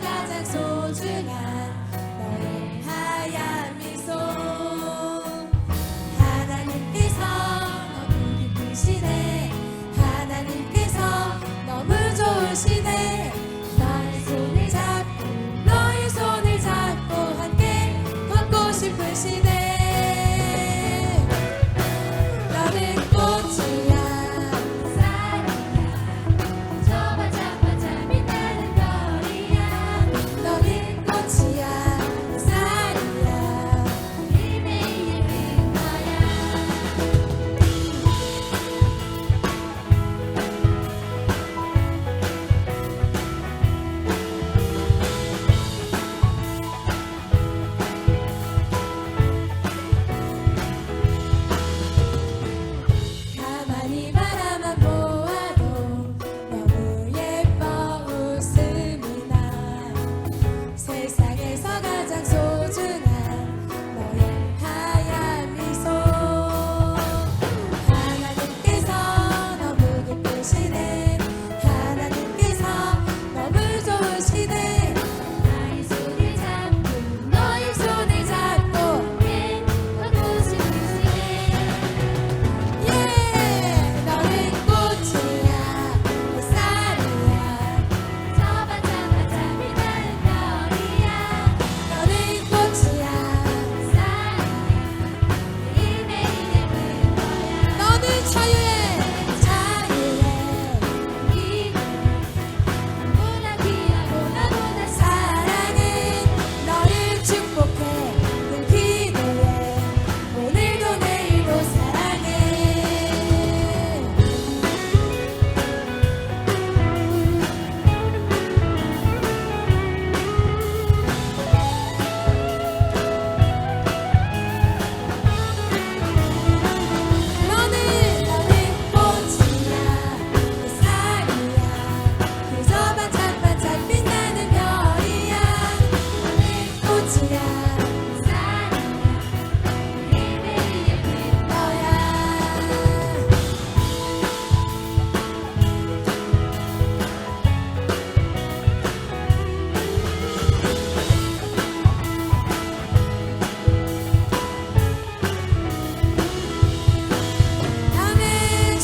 가장 소중한 너의 하얀 미소. 하나님께서 너무 기쁘시네. 하나님께서 너무 좋으시네.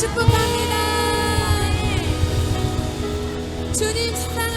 축복합니다 주님 사랑합니다